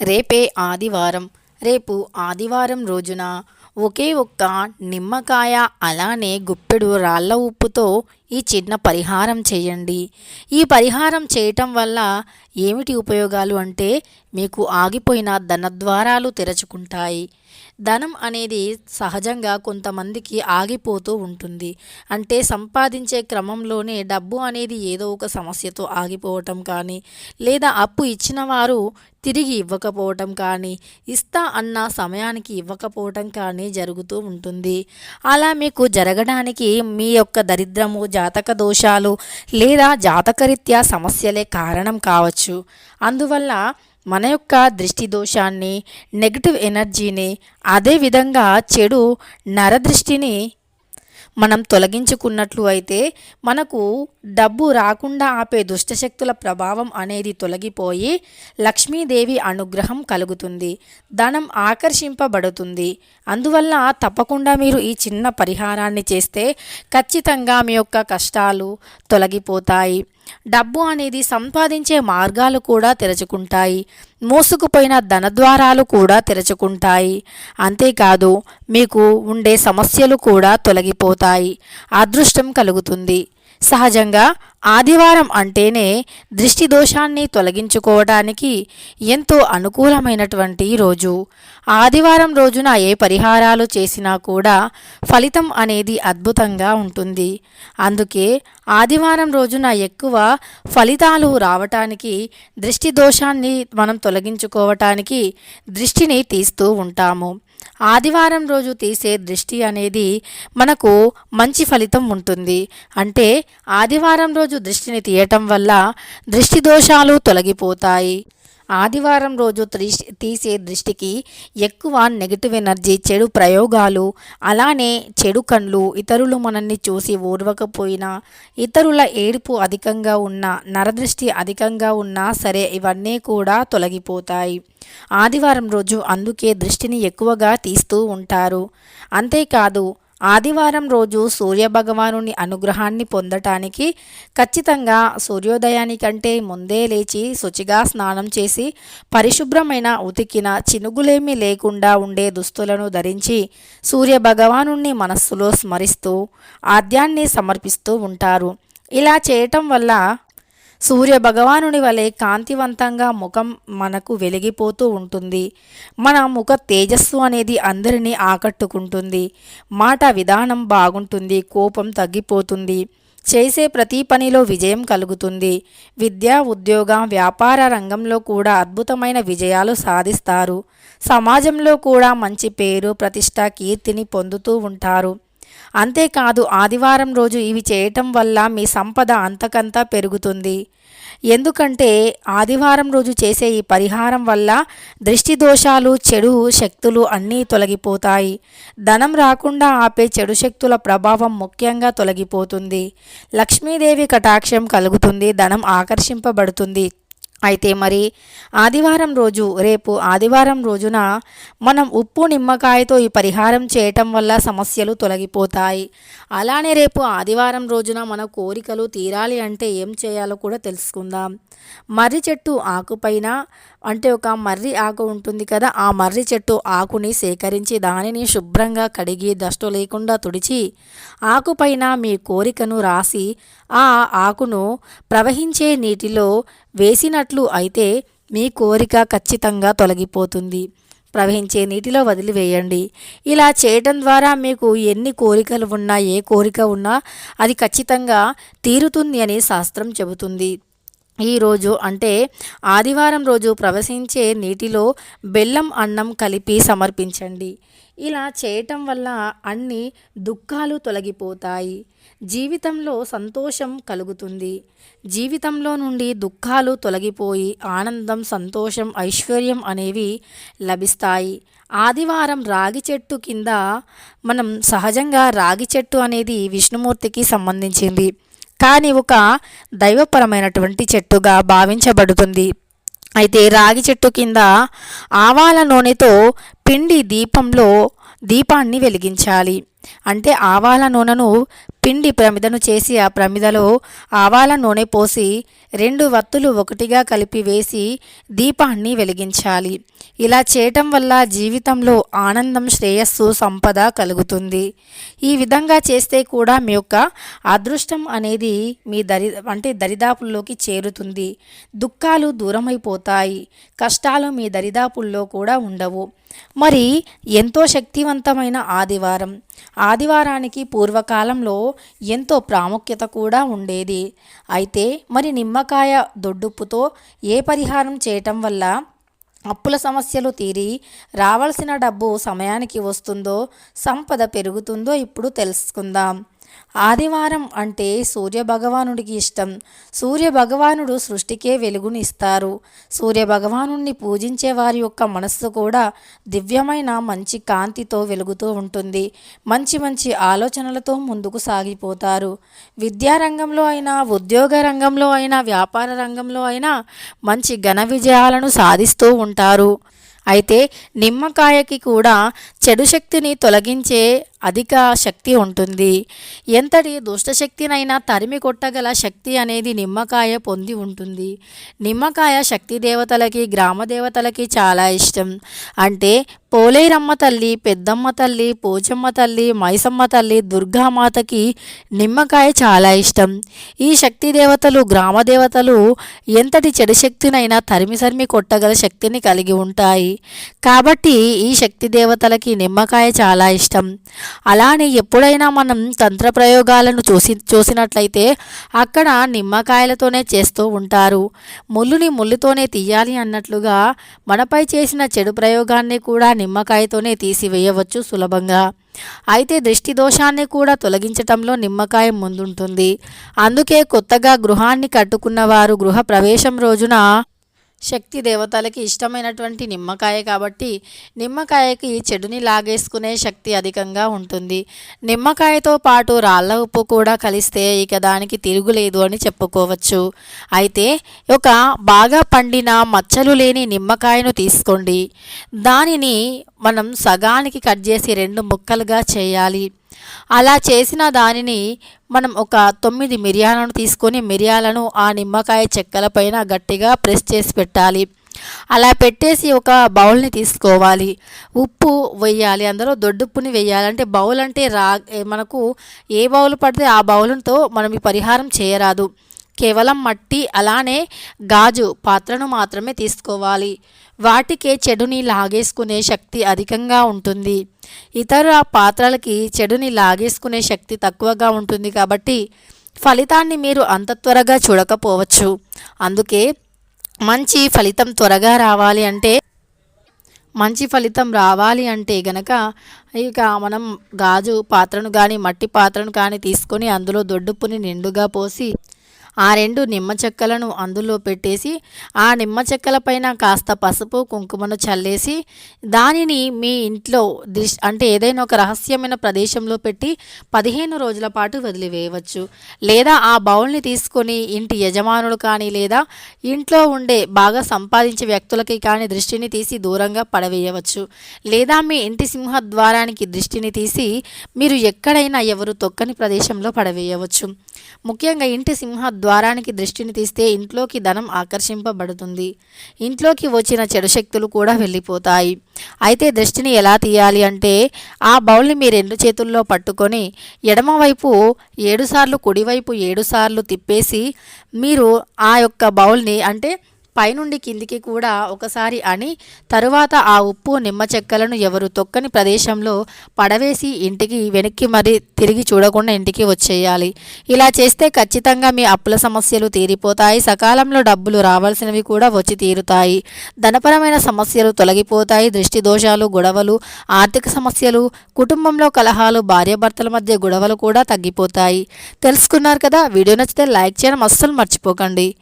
రేపే ఆదివారం. రేపు ఆదివారం రోజున ఒకే ఒక్క నిమ్మకాయ అలానే గుప్పెడు రాళ్ళ ఉప్పుతో ఈ చిన్న పరిహారం చేయండి. ఈ పరిహారం చేయటం వల్ల ఏమిటి ఉపయోగాలు అంటే మీకు ఆగిపోయిన ధనద్వారాలు తెరుచుకుంటాయి. ధనం అనేది సహజంగా కొంతమందికి ఆగిపోతూ ఉంటుంది. అంటే సంపాదించే క్రమంలోనే డబ్బు అనేది ఏదో ఒక సమస్యతో ఆగిపోవటం కానీ లేదా అప్పు ఇచ్చిన వారు తిరిగి ఇవ్వకపోవటం కానీ ఇస్తా అన్న సమయానికి ఇవ్వకపోవటం కానీ జరుగుతూ ఉంటుంది. అలా మీకు జరగడానికి మీ యొక్క దరిద్రము జాతక దోషాలు లేదా జాతకరీత్యా సమస్యలే కారణం కావచ్చు. అందువల్ల మన యొక్క దృష్టి దోషాన్ని నెగిటివ్ ఎనర్జీని అదేవిధంగా చెడు నరదృష్టిని మనం తొలగించుకున్నట్లు అయితే మనకు డబ్బు రాకుండా ఆపే దుష్టశక్తుల ప్రభావం అనేది తొలగిపోయి లక్ష్మీదేవి అనుగ్రహం కలుగుతుంది ధనం ఆకర్షింపబడుతుంది. అందువల్ల తప్పకుండా మీరు ఈ చిన్న పరిహారాన్ని చేస్తే ఖచ్చితంగా మీ యొక్క కష్టాలు తొలగిపోతాయి. డబ్బు అనేది సంపాదించే మార్గాలు కూడా తెరుచుకుంటాయి. మోసుకుపోయిన ధనద్వారాలు కూడా తెరచుకుంటాయి. అంతేకాదు మీకు ఉండే సమస్యలు కూడా తొలగిపోతాయి. అదృష్టం కలుగుతుంది. సహజంగా ఆదివారం అంటేనే దృష్టి దోషాన్ని తొలగించుకోవడానికి ఎంతో అనుకూలమైనటువంటి రోజు. ఆదివారం రోజున ఏ పరిహారాలు చేసినా కూడా ఫలితం అనేది అద్భుతంగా ఉంటుంది. అందుకే ఆదివారం రోజున ఎక్కువ ఫలితాలు రావటానికి దృష్టి దోషాన్ని మనం తొలగించుకోవటానికి దృష్టిని తీస్తూ ఉంటాము. ఆదివారం రోజు తీసే దృష్టి అనేది మనకు మంచి ఫలితం ఉంటుంది. అంటే ఆదివారం రోజు దృష్టిని తీయటం వల్ల దృష్టి దోషాలు తొలగిపోతాయి. ఆదివారం రోజు తీసే దృష్టికి ఎక్కువ నెగిటివ్ ఎనర్జీ చెడు ప్రయోగాలు అలానే చెడు కండ్లు ఇతరులు మనల్ని చూసి ఓర్వకపోయినా ఇతరుల ఏడుపు అధికంగా ఉన్న నరదృష్టి అధికంగా ఉన్నా సరే ఇవన్నీ కూడా తొలగిపోతాయి. ఆదివారం రోజు అందుకే దృష్టిని ఎక్కువగా తీస్తూ ఉంటారు. అంతేకాదు ఆదివారం రోజు సూర్యభగవాను అనుగ్రహాన్ని పొందటానికి ఖచ్చితంగా సూర్యోదయానికంటే ముందే లేచి శుచిగా స్నానం చేసి పరిశుభ్రమైన ఉతికిన చినుగులేమీ లేకుండా ఉండే దుస్తులను ధరించి సూర్యభగవాను మనస్సులో స్మరిస్తూ ఆద్యాన్ని సమర్పిస్తూ ఉంటారు. ఇలా చేయటం వల్ల సూర్య భగవానుని వలె కాంతివంతంగా ముఖం మనకు వెలిగిపోతూ ఉంటుంది. మన ముఖ తేజస్సు అనేది అందరినీ ఆకట్టుకుంటుంది. మాట విధానం బాగుంటుంది కోపం తగ్గిపోతుంది. చేసే ప్రతి పనిలో విజయం కలుగుతుంది. విద్య ఉద్యోగ వ్యాపార రంగంలో కూడా అద్భుతమైన విజయాలు సాధిస్తారు. సమాజంలో కూడా మంచి పేరు ప్రతిష్ట కీర్తిని పొందుతూ ఉంటారు. అంతేకాదు ఆదివారం రోజు ఇవి చేయటం వల్ల మీ సంపద అంతకంతా పెరుగుతుంది. ఎందుకంటే ఆదివారం రోజు చేసే ఈ పరిహారం వల్ల దృష్టి దోషాలు చెడు శక్తులు అన్నీ తొలగిపోతాయి. ధనం రాకుండా ఆపే చెడు శక్తుల ప్రభావం ముఖ్యంగా తొలగిపోతుంది. లక్ష్మీదేవి కటాక్షం కలుగుతుంది ధనం ఆకర్షింపబడుతుంది. అయితే మరి ఆదివారం రోజు రేపు ఆదివారం రోజున మనం ఉప్పు నిమ్మకాయతో ఈ పరిహారం చేయటం వల్ల సమస్యలు తొలగిపోతాయి. అలానే రేపు ఆదివారం రోజున మన కోరికలు తీరాలి అంటే ఏం చేయాలో కూడా తెలుసుకుందాం. మర్రి చెట్టు ఆకుపైన అంటే ఒక మర్రి ఆకు ఉంటుంది కదా ఆ మర్రి చెట్టు ఆకుని సేకరించి దానిని శుభ్రంగా కడిగి దష్టు లేకుండా తుడిచి ఆకుపైన మీ కోరికను రాసి ఆ ఆకును ప్రవహించే నీటిలో వేసినట్లు అయితే మీ కోరిక ఖచ్చితంగా తొలగిపోతుంది. ప్రవహించే నీటిలో వదిలివేయండి. ఇలా చేయటం ద్వారా మీకు ఎన్ని కోరికలు ఉన్నా ఏ కోరిక ఉన్నా అది ఖచ్చితంగా తీరుతుంది అని శాస్త్రం చెబుతుంది. ఈరోజు అంటే ఆదివారం రోజు ప్రవశించే నీటిలో బెల్లం అన్నం కలిపి సమర్పించండి. ఇలా చేయటం వల్ల అన్ని దుఃఖాలు తొలగిపోతాయి. జీవితంలో సంతోషం కలుగుతుంది. జీవితంలో నుండి దుఃఖాలు తొలగిపోయి ఆనందం సంతోషం ఐశ్వర్యం అనేవి లభిస్తాయి. ఆదివారం రాగి చెట్టు కింద మనం సహజంగా రాగి చెట్టు అనేది విష్ణుమూర్తికి సంబంధించింది. కానీ ఒక దైవపరమైనటువంటి చెట్టుగా భావించబడుతుంది. అయితే రాగి చెట్టు కింద ఆవాల నూనెతో పిండి దీపంలో దీపాన్ని వెలిగించాలి. అంటే ఆవాల నూనెను పిండి ప్రమిదను చేసి ఆ ప్రమిదలో ఆవాల నూనె పోసి రెండు వత్తులు ఒకటిగా కలిపి వేసి దీపాన్ని వెలిగించాలి. ఇలా చేయటం వల్ల జీవితంలో ఆనందం శ్రేయస్సు సంపద కలుగుతుంది. ఈ విధంగా చేస్తే కూడా మీ యొక్క అదృష్టం అనేది మీ దరి అంటే దరిదాపుల్లోకి చేరుతుంది. దుఃఖాలు దూరమైపోతాయి. కష్టాలు మీ దరిదాపుల్లో కూడా ఉండవు. మరి ఎంతో శక్తివంతమైన ఆదివారం. ఆదివారానికి పూర్వకాలంలో ఎంతో ప్రాముఖ్యత కూడా ఉండేది. అయితే మరి నిమ్మకాయ దొడ్డుప్పుతో ఏ పరిహారం చేయటం వల్ల అప్పుల సమస్యలు తీరి రావాల్సిన డబ్బు సమయానికి వస్తుందో సంపద పెరుగుతుందో ఇప్పుడు తెలుసుకుందాం. ఆదివారం అంటే సూర్య భగవానుడికి ఇష్టం. సూర్య భగవానుడు సృష్టికే వెలుగునిస్తారు. సూర్య భగవాను పూజించే వారి యొక్క మనస్సు కూడా దివ్యమైన మంచి కాంతితో వెలుగుతూ ఉంటుంది. మంచి మంచి ఆలోచనలతో ముందుకు సాగిపోతారు. విద్యారంగంలో అయినా ఉద్యోగ రంగంలో అయినా వ్యాపార రంగంలో అయినా మంచి ఘన విజయాలను సాధిస్తూ ఉంటారు. అయితే నిమ్మకాయకి కూడా చెడు శక్తిని తొలగించే అధిక శక్తి ఉంటుంది. ఎంతటి దుష్టశక్తినైనా తరిమి కొట్టగల శక్తి అనేది నిమ్మకాయ పొంది ఉంటుంది. నిమ్మకాయ శక్తి దేవతలకి గ్రామ దేవతలకి చాలా ఇష్టం. అంటే పోలేరమ్మ తల్లి పెద్దమ్మ తల్లి పోచమ్మ తల్లి మైసమ్మ తల్లి దుర్గామాతకి నిమ్మకాయ చాలా ఇష్టం. ఈ శక్తి దేవతలు గ్రామ దేవతలు ఎంతటి చెడు శక్తినైనా తరిమి సరిమి కొట్టగల శక్తిని కలిగి ఉంటాయి. కాబట్టి ఈ శక్తి దేవతలకి నిమ్మకాయ చాలా ఇష్టం. అలానే ఎప్పుడైనా మనం తంత్ర ప్రయోగాలను చూసి చూసినట్లయితే అక్కడ నిమ్మకాయలతోనే చేస్తూ ఉంటారు. ముళ్ళుని ముళ్ళుతోనే తీయాలి అన్నట్లుగా మనపై చేసిన చెడు ప్రయోగాన్ని కూడా నిమ్మకాయతోనే తీసివేయవచ్చు సులభంగా. అయితే దృష్టి దోషాన్ని కూడా తొలగించటంలో నిమ్మకాయ ముందుంటుంది. అందుకే కొత్తగా గృహాన్ని కట్టుకున్నవారు గృహ ప్రవేశం రోజున శక్తి దేవతలకి ఇష్టమైనటువంటి నిమ్మకాయ కాబట్టి నిమ్మకాయకి చెడుని లాగేసుకునే శక్తి అధికంగా ఉంటుంది. నిమ్మకాయతో పాటు రాళ్ళ ఉప్పు కూడా కలిస్తే ఇక దానికి తిరుగులేదు అని చెప్పుకోవచ్చు. అయితే ఒక బాగా పండిన మచ్చలు లేని నిమ్మకాయను తీసుకోండి. దానిని మనం సగానికి కట్ చేసి రెండు ముక్కలుగా చేయాలి. అలా చేసిన దానిని మనం ఒక తొమ్మిది మిరియాలను తీసుకొని మిరియాలను ఆ నిమ్మకాయ చెక్కల పైన గట్టిగా ప్రెస్ చేసి పెట్టాలి. అలా పెట్టేసి ఒక బౌల్ని తీసుకోవాలి. ఉప్పు వేయాలి అందులో దొడ్డుప్పుని వేయాలి అంటే బౌల్ అంటే రా మనకు ఏ బౌల్ పడితే ఆ బౌల్తో మనం ఈ పరిహారం చేయరాదు. కేవలం మట్టి అలానే గాజు పాత్రను మాత్రమే తీసుకోవాలి. వాటికే చెడుని లాగేసుకునే శక్తి అధికంగా ఉంటుంది. ఇతర పాత్రలకి చెడుని లాగేసుకునే శక్తి తక్కువగా ఉంటుంది కాబట్టి ఫలితాన్ని మీరు అంత త్వరగా చూడకపోవచ్చు. అందుకే మంచి ఫలితం త్వరగా రావాలి అంటే మంచి ఫలితం రావాలి అంటే గనక ఇక మనం గాజు పాత్రను కానీ మట్టి పాత్రను కానీ తీసుకొని అందులో దొడ్డుప్పుని నిండుగా పోసి ఆ రెండు నిమ్మ చెక్కలను అందులో పెట్టేసి ఆ నిమ్మ చెక్కల పైన కాస్త పసుపు కుంకుమను చల్లేసి దానిని మీ ఇంట్లో దిష్ అంటే ఏదైనా ఒక రహస్యమైన ప్రదేశంలో పెట్టి పదిహేను రోజుల పాటు వదిలివేయవచ్చు. లేదా ఆ బౌల్ని తీసుకొని ఇంటి యజమానులు కానీ లేదా ఇంట్లో ఉండే బాగా సంపాదించే వ్యక్తులకి కానీ దృష్టిని తీసి దూరంగా పడవేయవచ్చు. లేదా మీ ఇంటి సింహద్వారానికి దృష్టిని తీసి మీరు ఎక్కడైనా ఎవరు తొక్కని ప్రదేశంలో పడవేయవచ్చు. ముఖ్యంగా ఇంటి సింహ ద్వారానికి దృష్టిని తీస్తే ఇంట్లోకి ధనం ఆకర్షింపబడుతుంది. ఇంట్లోకి వచ్చిన చెడు శక్తులు కూడా వెళ్ళిపోతాయి. అయితే దృష్టిని ఎలా తీయాలి అంటే ఆ బౌల్ని మీ రెండు చేతుల్లో పట్టుకొని ఎడమవైపు ఏడుసార్లు కుడివైపు ఏడుసార్లు తిప్పేసి మీరు ఆ యొక్క బౌల్ని అంటే పైనుండి కిందికి కూడా ఒకసారి అని తరువాత ఆ ఉప్పు నిమ్మ చెక్కలను ఎవరు తొక్కని ప్రదేశంలో పడవేసి ఇంటికి వెనక్కి మరి తిరిగి చూడకుండా ఇంటికి వచ్చేయాలి. ఇలా చేస్తే ఖచ్చితంగా మీ అప్పుల సమస్యలు తీరిపోతాయి. సకాలంలో డబ్బులు రావాల్సినవి కూడా వచ్చి తీరుతాయి. ధనపరమైన సమస్యలు తొలగిపోతాయి. దృష్టి దోషాలు గొడవలు ఆర్థిక సమస్యలు కుటుంబంలో కలహాలు భార్యాభర్తల మధ్య గొడవలు కూడా తగ్గిపోతాయి. తెలుసుకున్నారు కదా? వీడియో నచ్చితే లైక్ చేయడం అస్సలు మర్చిపోకండి.